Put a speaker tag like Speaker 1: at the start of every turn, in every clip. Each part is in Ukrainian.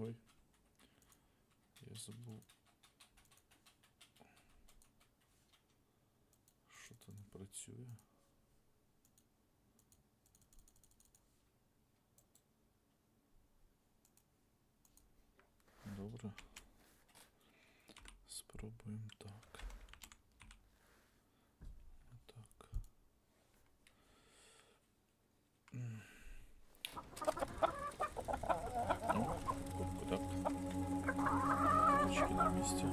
Speaker 1: Ой. Я забув. Що то не працює? Добре. Спробуємо. Так. М. Ну, кнопку так Ручки на місці.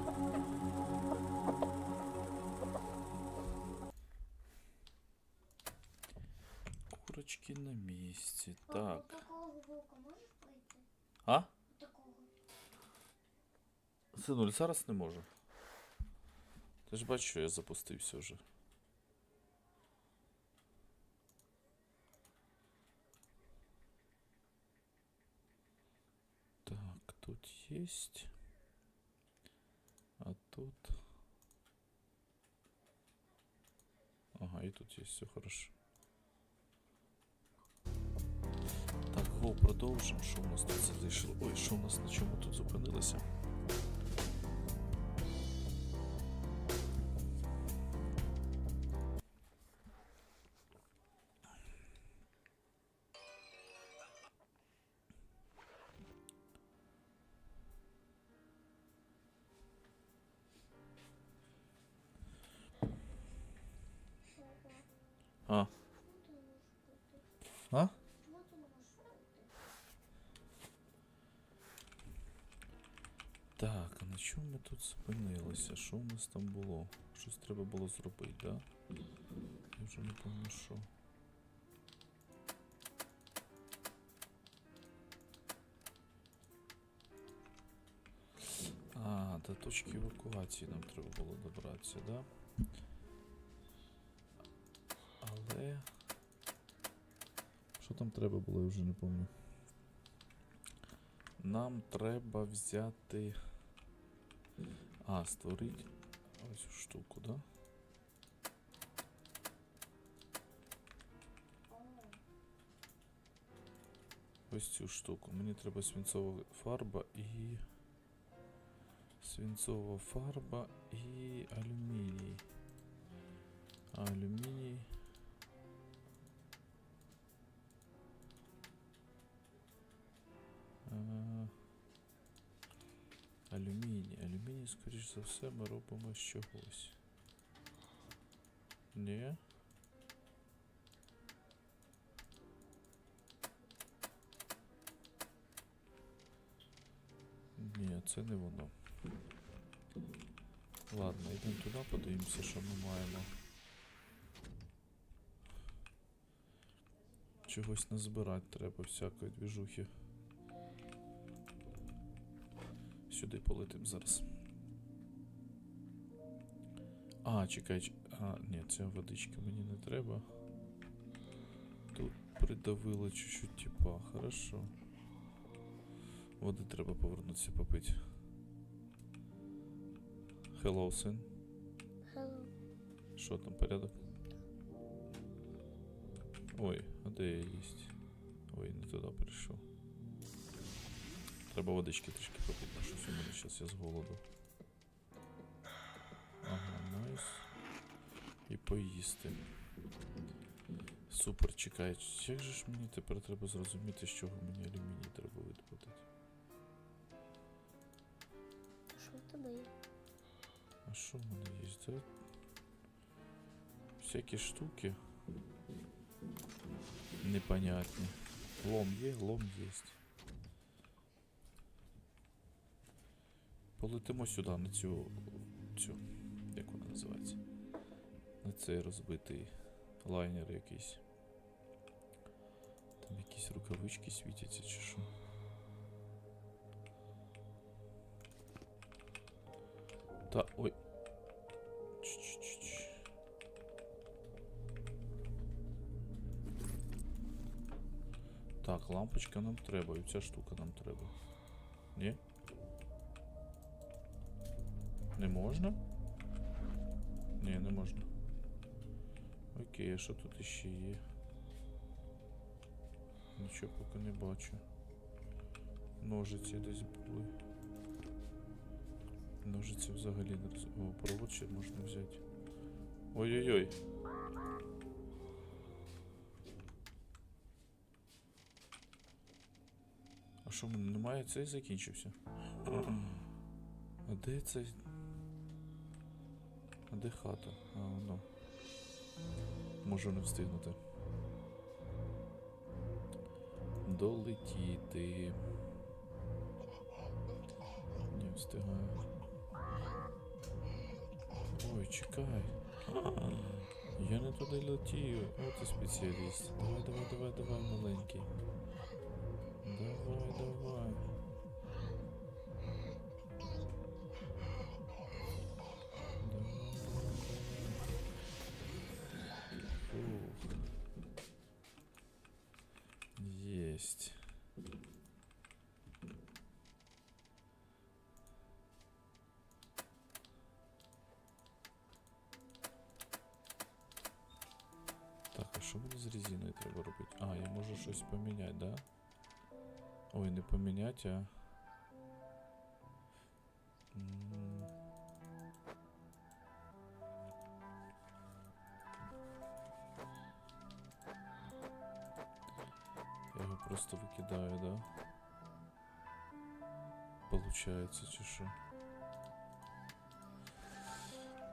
Speaker 1: Курочки на місці.
Speaker 2: Папа,
Speaker 1: Так.
Speaker 2: такого вовка можеш пройти?
Speaker 1: А?
Speaker 2: Такого.
Speaker 1: Синуль, зараз не можу. Ти ж бачиш, що я запустився вже. Так, тут есть. Тут. Ага, и тут есть, все хорошо. Так, гоу продовжимо. Що у нас тут залишило? Ой, що у нас на чому тут зупинилося? А. А? Так, а на чому ми тут зупинилися? Що у нас там було? Щось треба було зробити, да? Я вже не пам'ятаю, що. А, до точки евакуації нам треба було добратися, да? Що там треба було, я вже не пам'ятаю. Нам треба взяти. А, створити ось цю штуку, да?
Speaker 2: О,
Speaker 1: Ось цю штуку. Мені треба свинцова фарба і. Свинцова фарба і алюміній. А алюміній. Алюміній. Алюміній, скоріш за все, ми робимо з чогось. Ні? Ні, це не воно. Ладно, йдемо туди, подивимося, що ми маємо. Чогось назбирати треба, всякої двіжухи. Сюди полетим зараз. А, чекай, а, ні, ця водичка мені не треба. Тут придавило чуть-чуть типа, хорошо. Води треба повернутися попити. Hello, син.
Speaker 2: hello.
Speaker 1: Що там, порядок? Ой, а де я їсть? Ой, не туди прийшов. Треба водички трішки попити, щось у мене зараз я з голоду. Ага, найс. І поїсти. Супер, чекай. Як же ж мені тепер треба зрозуміти, з чого мені алюміній треба видобути?
Speaker 2: Що в тебе є?
Speaker 1: А що в мене є? Да? Всякі штуки. Непонятні. Лом є, лом є. Полетимо сюди, на цю. цю. Як вона називається? На цей розбитий лайнер якийсь. Там якісь рукавички світяться чи що. Та. ой. Ч-ч-ч-ч. Так, лампочка нам треба, і ця штука нам треба. Ні? Не можна? Ні, не можна. Окей, а що тут іще є? Нічого поки не бачу. ножиці десь були. Ножиці взагалі не роз... О, провод ще можна взяти. Ой-ой-ой. А що мене немає? Цей закінчився. А де цей? А де хата? А, воно. Можу не встигнути. Долетіти. Не встигаю. Ой, чекай. Я не туди летію. От і спеціаліст. Давай, давай, давай, давай, маленький. що мені з резиною треба робити? А, я можу щось поміняти, да? Ой, не поміняти, а. М. Я його просто викидаю, да? Получается, чи що?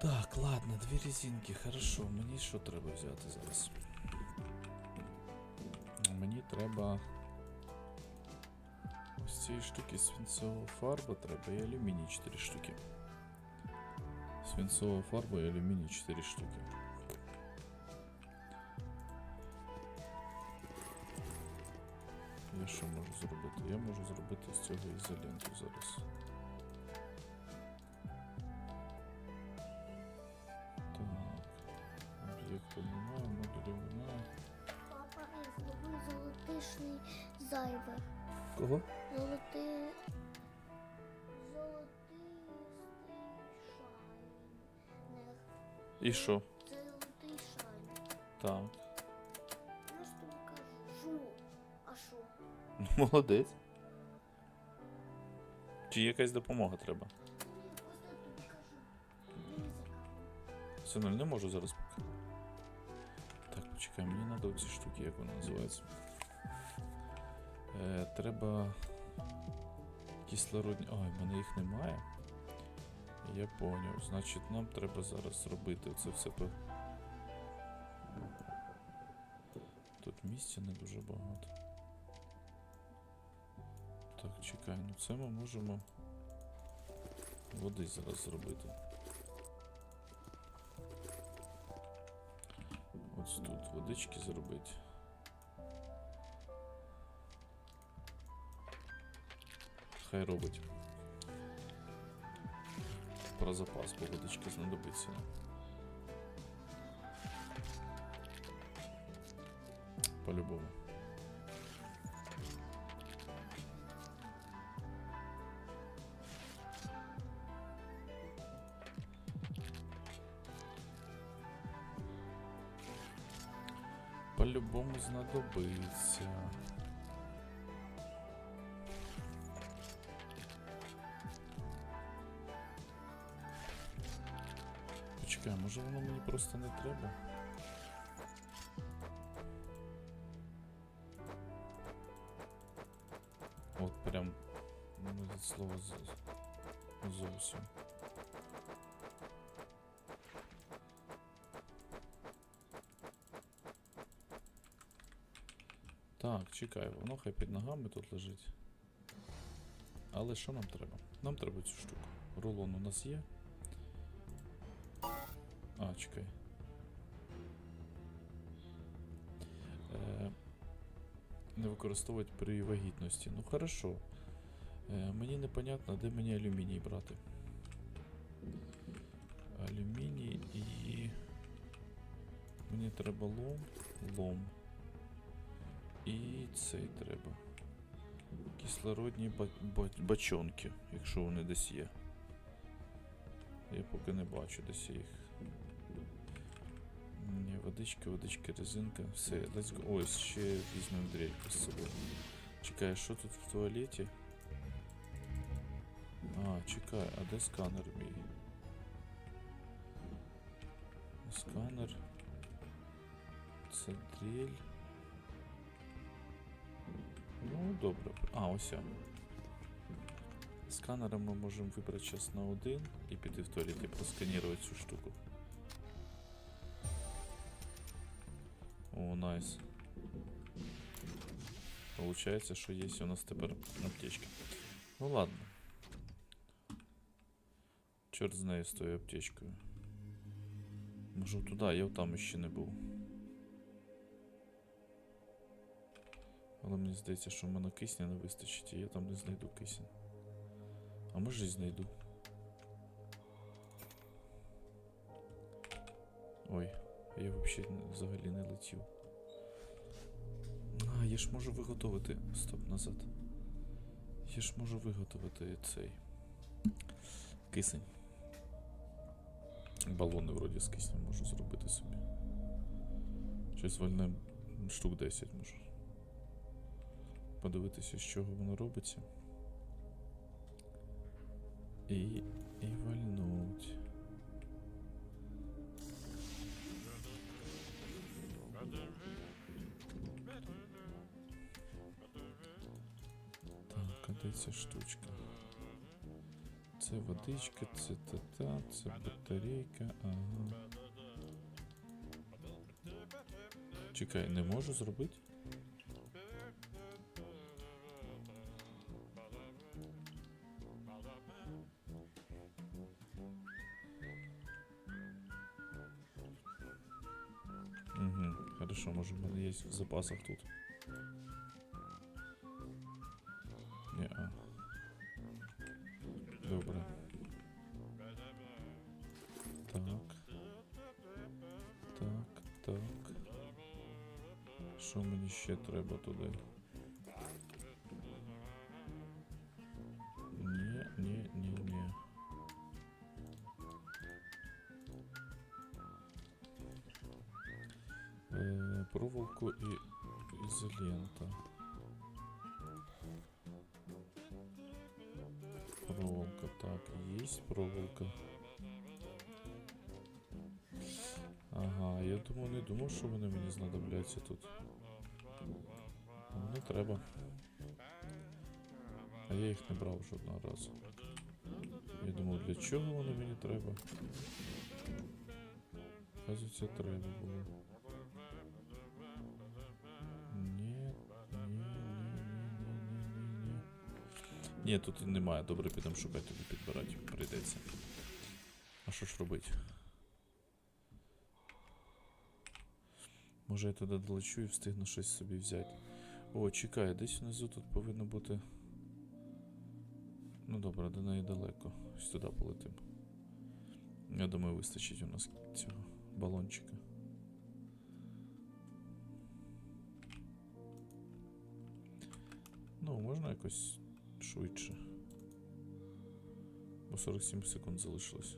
Speaker 1: Так, ладно, дві резинки, хорошо. Мені що треба взяти зараз? Мені треба. Ось цієї штуки свинцова фарба треба і алюміній 4 штуки. Свинцова фарба і алюміній 4 штуки. Я що можу зробити? Я можу зробити з цього ізоленту зараз.
Speaker 2: Золотишний зайве.
Speaker 1: Кого?
Speaker 2: Золотий. Золотистий шайн.
Speaker 1: І що?
Speaker 2: золотий шайн.
Speaker 1: Так.
Speaker 2: Я кажу. Жу. А що?
Speaker 1: Ну, молодець. Чи якась допомога треба?
Speaker 2: Просто.
Speaker 1: Синуль, не можу зараз. Так, почекай, мені треба оці штуки, як вони називаються. Е, треба кислородні. Ой, в мене їх немає. Я поняв. Значить, нам треба зараз зробити оце все. Тут місця не дуже багато. Так, чекай, ну це ми можемо води зараз зробити. Ось тут водички зробити. Хай робить. Про запас, бо водички знадобиться. По-любому. По-любому знадобиться. Може воно мені просто не треба? От прям ну, від слова зовсім. Так, чекай, воно хай під ногами тут лежить. Але що нам треба? Нам треба цю штуку. Рулон у нас є. А, чекай. Е, не використовувати при вагітності. Ну хорошо. Е, мені непонятно, де мені алюміній брати. Алюміній і. Мені треба лом. Лом. І цей треба. Кислородні бачонки, якщо вони десь є. Я поки не бачу десь їх. Водичка, водичка, резинка. Все, let's go. Ось ще візьмемо дрельку з собою. Чекай, що тут в туалеті? А, чекай, а де сканер мій? Сканер. Це дріль. Ну, добре. А, ось. Сканером ми можемо вибрати час на один і піти в туалет і просканувати цю штуку. О, найс. Получається, що є у нас тепер аптечка. Ну ладно. Чорт знає з тою аптечкою. Можу туди, я там ще не був. Але мені здається, що в мене кисня не вистачить, і я там не знайду кисень. А може і знайду. Ой, Я взагалі взагалі не летів. А, я ж можу виготовити. Стоп, назад. Я ж можу виготовити цей. Кисень. Балони вроді з киснем можу зробити собі. Щось вольне штук 10 можу. Подивитися, з чого воно робиться. І, і вальнуть. Ця штучка? Це водичка, це та-та, це батарейка, ага. Чекай, не можу зробити? Угу, хорошо, може в мене є в запасах тут. Що мені ще треба туди? Ні, ні, ні, ні. Е, проволоку і ізолента. Проволока, так, есть проволока. Ага, я думав, не думав, що вони мені знадобляться тут. Треба. А я їх не брав жодного разу. Я думав, для чого вони мені треба. Оказується, треба було. Ні. Ні, тут немає. Добре, підемо шукати тобі підбирати. Прийдеться. А що ж робити? Може я туди долечу і встигну щось собі взяти. О, чекай, десь внизу тут повинно бути. Ну добре, до неї далеко. Ось туди полетим. Я думаю, вистачить у нас цього балончика. Ну, можна якось швидше. Бо 47 секунд залишилось.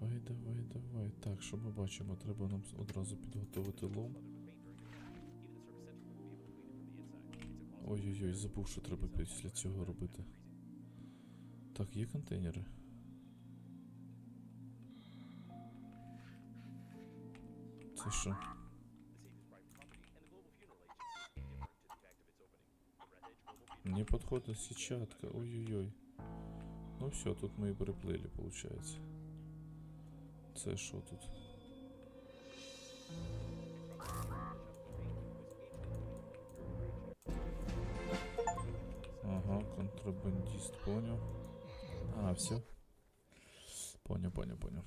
Speaker 1: Давай, давай, давай. Так, що ми бачимо? Треба нам одразу підготувати лом. Ой-ой-ой, забув, що треба після цього робити. Так, є контейнери. Це що? Не подходит сетчатка. Ой-ой-ой. Ну все, тут мы и приплыли, получается. Це що тут? Ага, контрабандист, понял. А, все. Понял, понял, понял.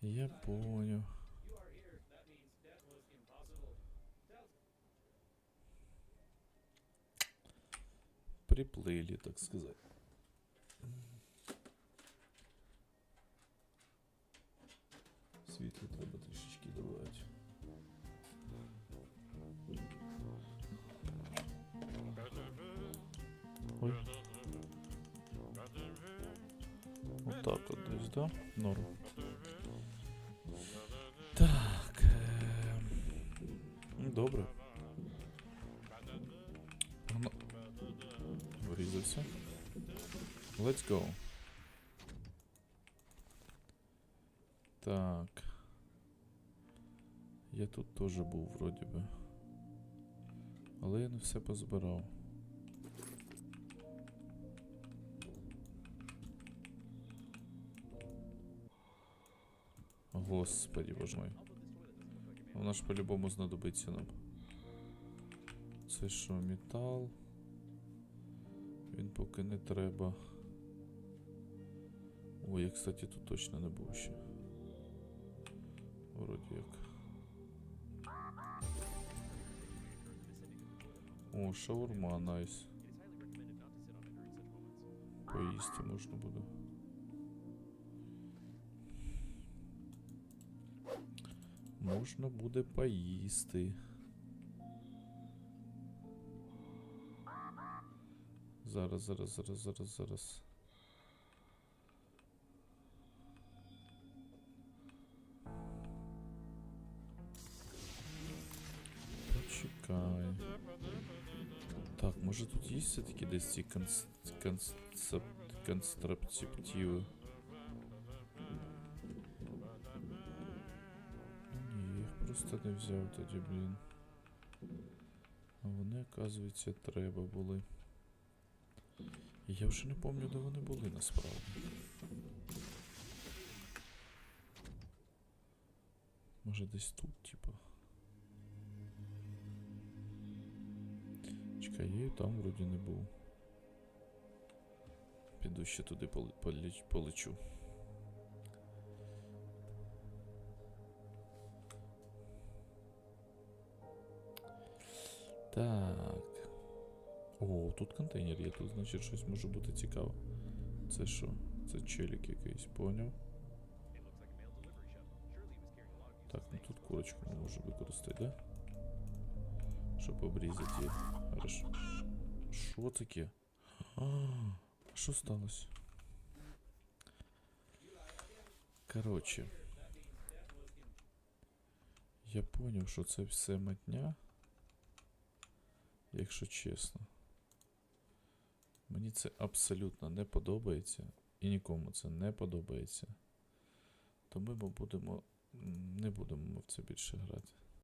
Speaker 1: Я понял. Приплыли, так сказать. Світло треба трішечки додати. Ой. Отак от десь, да? Норм. Так. ем, Добре. Погна- Врізався. Let's go. Так. Я тут теж був, вроді би. Але я не все позбирав. Господи, боже мой. Вона ж по-любому знадобиться нам. Це що, метал? Він поки не треба. Ой, я, кстати, тут точно не був ще. Вроді як. О, шаурма, найс. Поїсти можна буде. Можна буде поїсти. Зараз, зараз, зараз, зараз, зараз. Може тут є все-таки десь ці конс... Ні, я їх просто не взяв тоді, блін. А вони, оказується, треба були. Я вже не пам'ятаю, де вони були насправді. Може десь тут, типа. Там вроді не був. Піду ще туди поле- полечу. Так. О, тут контейнер є, тут значить щось може бути цікаве. Це що? Це челік якийсь, поняв? Так, ну тут курочку можемо використати, да? Щоб обрізати її. Хорошо. Що таке? Що сталося? Коротше. Я поняв, що це все матня. Якщо чесно. Мені це абсолютно не подобається. І нікому це не подобається. Тому ми будемо. Не будемо в це більше грати.